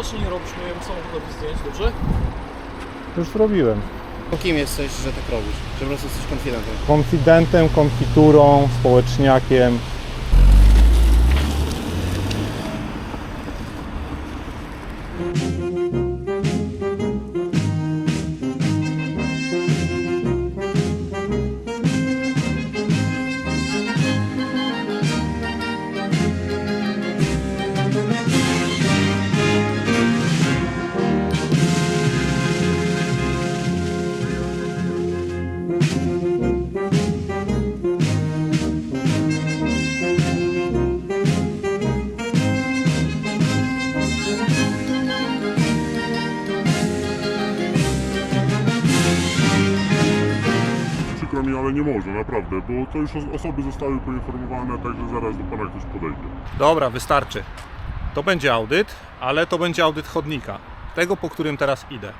proszę nie robić mojemu samochodowi zdjęć, dobrze? Już zrobiłem. Kim jesteś, że tak robisz? Że po prostu jesteś konfidentem? Konfidentem, konfiturą, społeczniakiem. Bo to już os- osoby zostały poinformowane, także zaraz do pana ktoś podejdzie. Dobra, wystarczy. To będzie audyt, ale to będzie audyt chodnika. Tego, po którym teraz idę.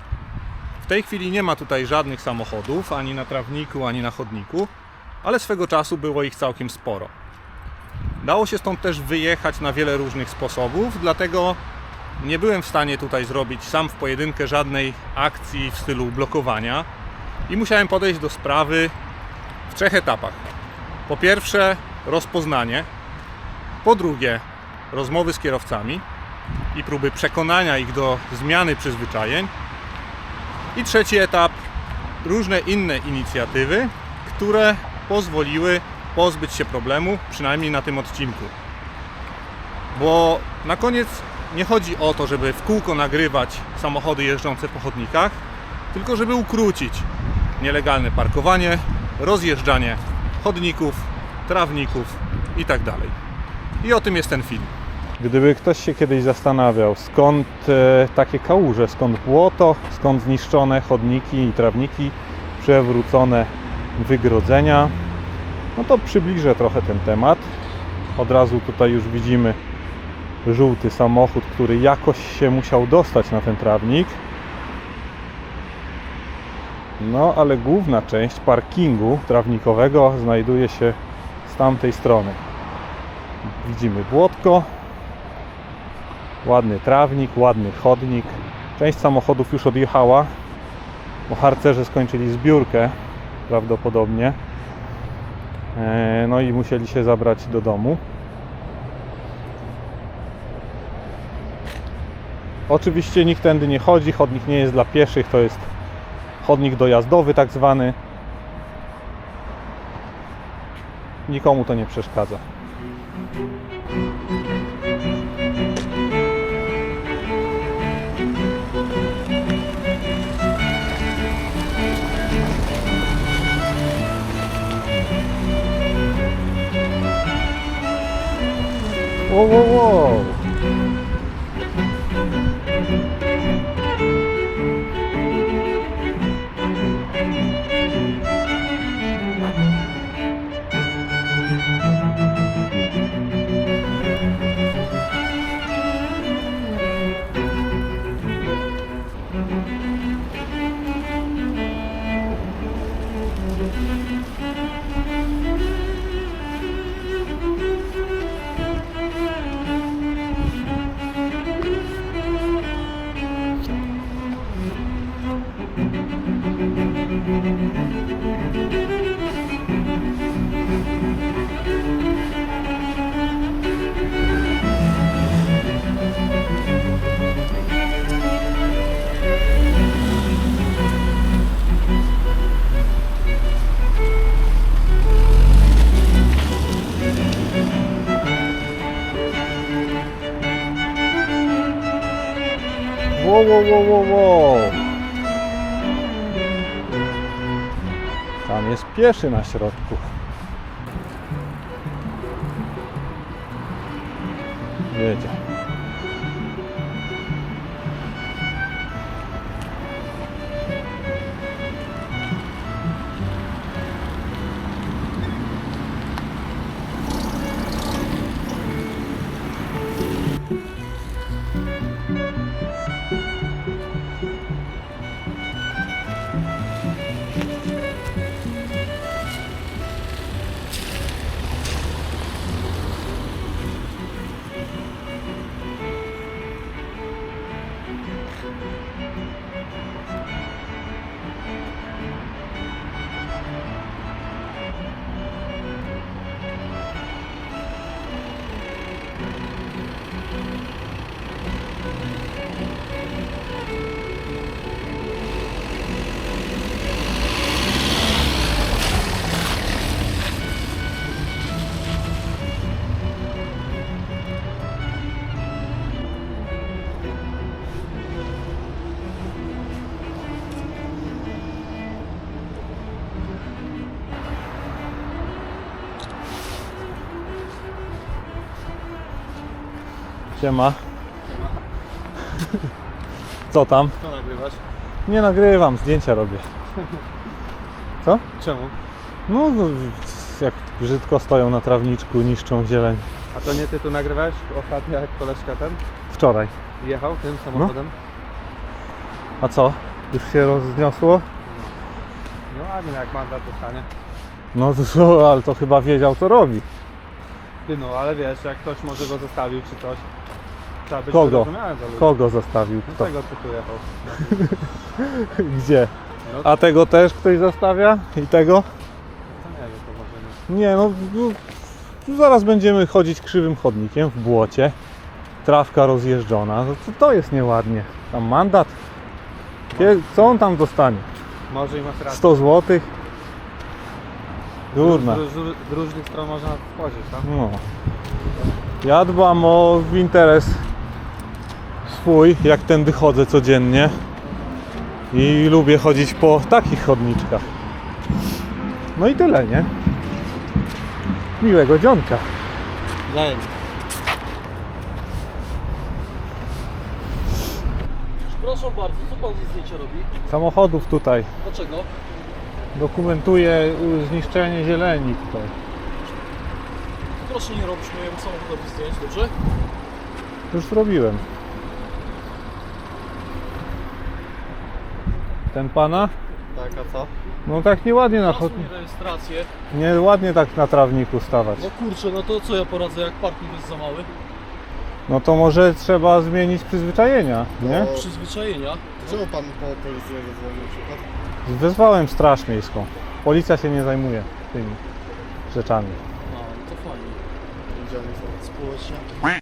W tej chwili nie ma tutaj żadnych samochodów, ani na trawniku, ani na chodniku, ale swego czasu było ich całkiem sporo. Dało się stąd też wyjechać na wiele różnych sposobów, dlatego nie byłem w stanie tutaj zrobić sam w pojedynkę żadnej akcji w stylu blokowania i musiałem podejść do sprawy w trzech etapach. Po pierwsze, rozpoznanie, po drugie, rozmowy z kierowcami i próby przekonania ich do zmiany przyzwyczajeń. I trzeci etap, różne inne inicjatywy, które pozwoliły pozbyć się problemu, przynajmniej na tym odcinku. Bo na koniec nie chodzi o to, żeby w kółko nagrywać samochody jeżdżące po chodnikach, tylko żeby ukrócić nielegalne parkowanie, rozjeżdżanie chodników, trawników itd. I o tym jest ten film. Gdyby ktoś się kiedyś zastanawiał, skąd e, takie kałuże, skąd błoto, skąd zniszczone chodniki i trawniki, przewrócone wygrodzenia, no to przybliżę trochę ten temat. Od razu tutaj już widzimy żółty samochód, który jakoś się musiał dostać na ten trawnik. No, ale główna część parkingu trawnikowego znajduje się z tamtej strony. Widzimy błotko, ładny trawnik, ładny chodnik. Część samochodów już odjechała, bo harcerze skończyli zbiórkę prawdopodobnie. E, No i musieli się zabrać do domu. Oczywiście nikt tędy nie chodzi, chodnik nie jest dla pieszych, to jest chodnik dojazdowy tak zwany. Nikomu to nie przeszkadza. Wow, wow, wow. Tam jest pieszy na środku. Jedzie. Siema. Co tam? Co nagrywać? Nie nagrywam, zdjęcia robię. Co? Czemu? No, no, jak brzydko stoją na trawniczku, niszczą zieleń. A to nie ty tu nagrywałeś ostatnio jak koleżka ten Wczoraj. jechał tym samochodem? A co? Już się rozniosło? No ładnie jak mandat dostanie. No to, ale to chyba wiedział co robi. Ty no, ale wiesz, jak ktoś może go zostawił czy coś. Trzeba być Kogo? wyrozumiałym dla ludzi. Kogo zostawił? No Kto? tego tu jechał. Gdzie? No A tego też ktoś zostawia? I tego? to nie wiem, to może nie. Nie, no, no zaraz będziemy chodzić krzywym chodnikiem w błocie. Trawka rozjeżdżona. No, to, to jest nieładnie. Tam mandat. Kie- Co on tam dostanie? Może i masz rację. 100 zł? Durna. Z, z, z różnych stron można spojrzeć, tak? No. Ja dbam o interes swój, jak tędy chodzę codziennie. I lubię chodzić po takich chodniczkach. No i tyle, nie? Miłego dzionka. Zajęć. Przepraszam bardzo, co pan ze zdjęcia robi? Samochodów tutaj. Dlaczego? Dokumentuje y, zniszczenie zieleni tutaj. Proszę nie robić mojemu samochodowi zdjęć, dobrze? Już zrobiłem. Ten pana? Tak, a co? No tak nieładnie na chodniku. rejestrację. Nieładnie tak na trawniku stawać. No kurczę, no to co ja poradzę, jak parking jest za mały? No to może trzeba zmienić przyzwyczajenia, nie? Przyzwyczajenia. Czemu pan po policję nie zadzwonił na przykład? Wezwałem straż miejską. Policja się nie zajmuje tymi rzeczami. No, no to fajnie. Oni są? Społeczniaki.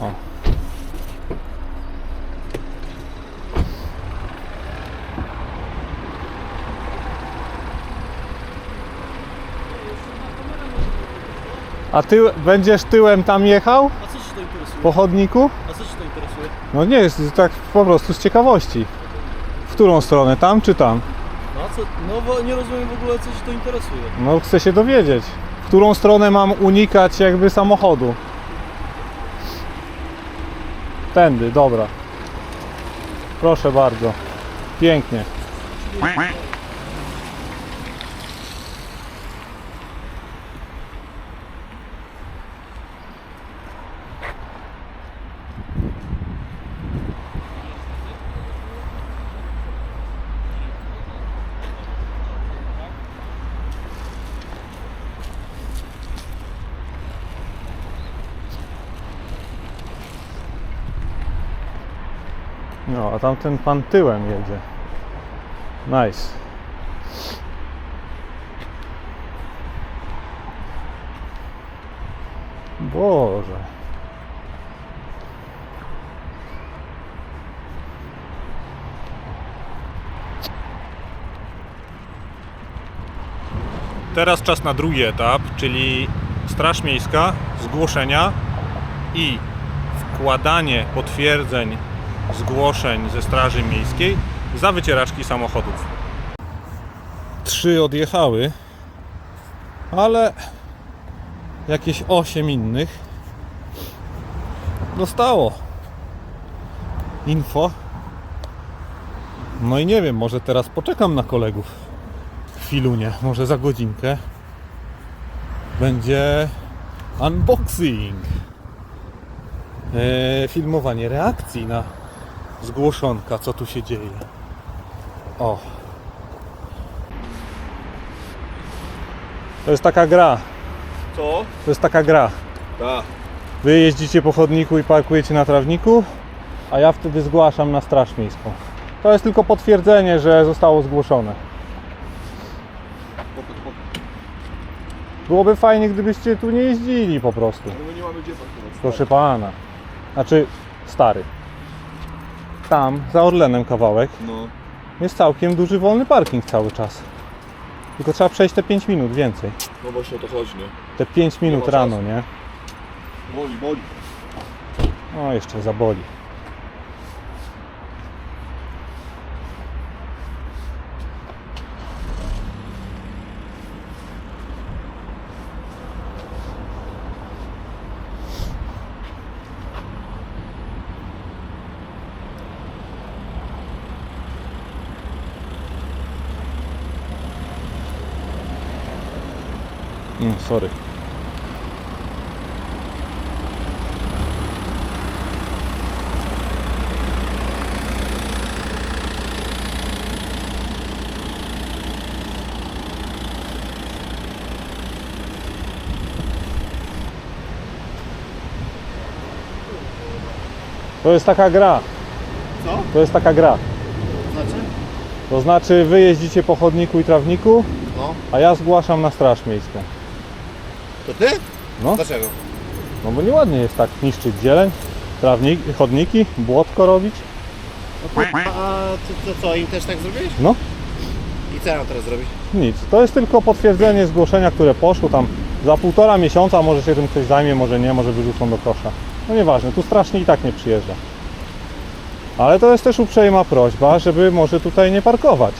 O. A ty będziesz tyłem tam jechał? A co ci to interesuje? Po chodniku? A co ci to interesuje? No nie, jest tak po prostu z ciekawości. W którą stronę? Tam czy tam? No a co? No bo nie rozumiem w ogóle, co ci to interesuje. No chcę się dowiedzieć. W którą stronę mam unikać jakby samochodu? Tędy, dobra. Proszę bardzo. Pięknie. No, a tamten pan tyłem jedzie. Nice. Boże. Teraz czas na drugi etap, czyli Straż Miejska, zgłoszenia i wkładanie potwierdzeń zgłoszeń ze Straży Miejskiej za wycieraczki samochodów. Trzy odjechały, ale jakieś osiem innych dostało info. No i nie wiem, może teraz poczekam na kolegów chwilunie, może za godzinkę będzie unboxing. Eee, filmowanie reakcji na zgłoszonka, co tu się dzieje. O. To jest taka gra. Co? To jest taka gra. Tak. Wy jeździcie po chodniku i parkujecie na trawniku, a ja wtedy zgłaszam na Straż Miejską. To jest tylko potwierdzenie, że zostało zgłoszone. Byłoby fajnie, gdybyście tu nie jeździli po prostu. No my nie mamy gdzie parkować. Proszę pana. Znaczy, stary. Tam, za Orlenem kawałek, No. jest całkiem duży wolny parking cały czas. Tylko trzeba przejść te 5 minut więcej. No właśnie o to chodzi, nie? Te 5 minut ma rano, czasu. nie? Boli, boli. No, jeszcze zaboli. Mm, sorry. To jest taka gra. Co? To jest taka gra. Znaczy? To znaczy wy jeździcie po chodniku i trawniku, No. a ja zgłaszam na straż miejską. To ty? No. Dlaczego? No bo nieładnie jest tak niszczyć zieleń, trawnik, chodniki, błotko robić. No, a to, to co, im też tak zrobiłeś? No, I co ja mam teraz zrobić? nic. To jest tylko potwierdzenie zgłoszenia, które poszło tam za półtora miesiąca, może się tym ktoś zajmie, może nie, może wyrzucą do kosza. No nieważne, tu strasznie i tak nie przyjeżdża. Ale to jest też uprzejma prośba, żeby może tutaj nie parkować.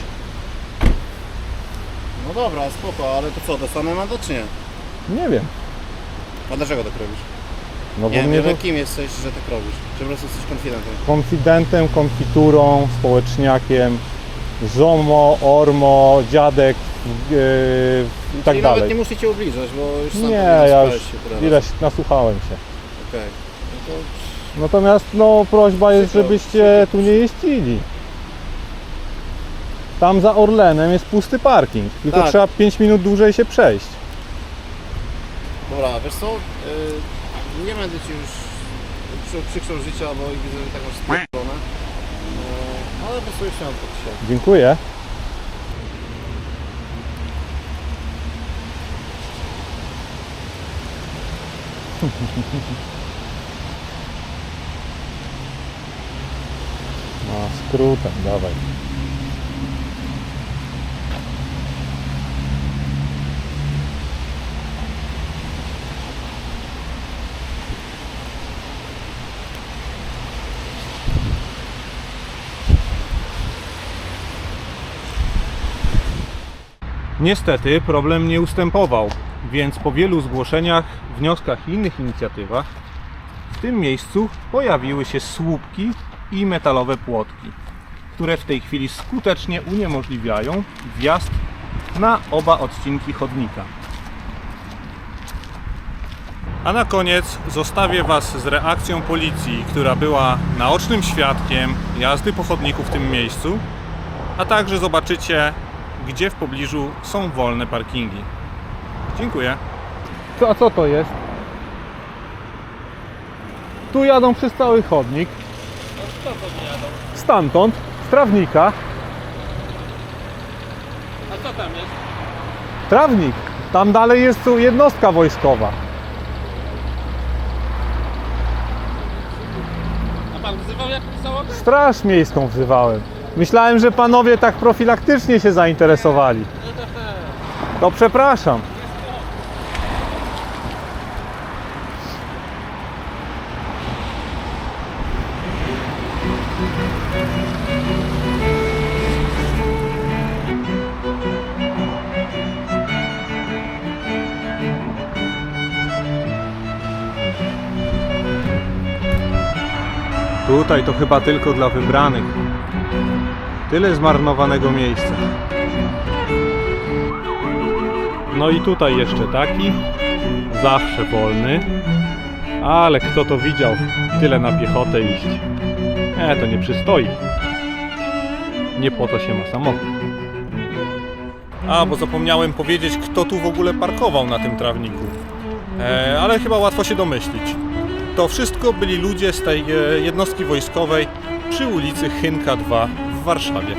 No dobra, spoko, ale to co, dostanę mandat czy nie? Nie wiem. A dlaczego tak robisz? No bo Nie mnie wiem, to kim jesteś, że tak robisz? Czy po prostu jesteś konfidentem? konfidentem, konfiturą, społeczniakiem, zomo, ormo, dziadek yy, i tak Czyli dalej. nawet nie muszę cię ubliżać, bo już sam Nie, ja już się tyle ileś nasłuchałem się. Okej. No to Natomiast no prośba jest, Przykro, żebyście tu nie jeździli. Tam za Orlenem jest pusty parking, tylko Tak. trzeba 5 minut dłużej się przejść. Dobra, wiesz co? Yy, nie będę ci już przy- przykrzał życia, bo widzę, że tak masz spierdolone. Yy, ale po już chciałem tak się. Dziękuję. No, skrótem, dawaj. Niestety problem nie ustępował, więc po wielu zgłoszeniach, wnioskach i innych inicjatywach w tym miejscu pojawiły się słupki i metalowe płotki, które w tej chwili skutecznie uniemożliwiają wjazd na oba odcinki chodnika. A na koniec zostawię Was z reakcją policji, która była naocznym świadkiem jazdy po chodniku w tym miejscu, a także zobaczycie, gdzie w pobliżu są wolne parkingi. Dziękuję. Co, a co to jest? Tu jadą przez cały chodnik. Stamtąd, z trawnika. A co tam jest? Trawnik. Tam dalej jest tu jednostka wojskowa. A pan wzywał jakąś załogę? Straż miejską wzywałem. Myślałem, że panowie tak profilaktycznie się zainteresowali. To przepraszam. Tutaj to chyba tylko dla wybranych. Tyle zmarnowanego miejsca. No i tutaj jeszcze taki, zawsze wolny. Ale kto to widział, tyle na piechotę iść. Nie, to nie przystoi. Nie po to się ma samochód. A, bo zapomniałem powiedzieć, kto tu w ogóle parkował na tym trawniku. E, ale chyba łatwo się domyślić. To wszystko byli ludzie z tej e, jednostki wojskowej przy ulicy Chynka 2 w Warszawie.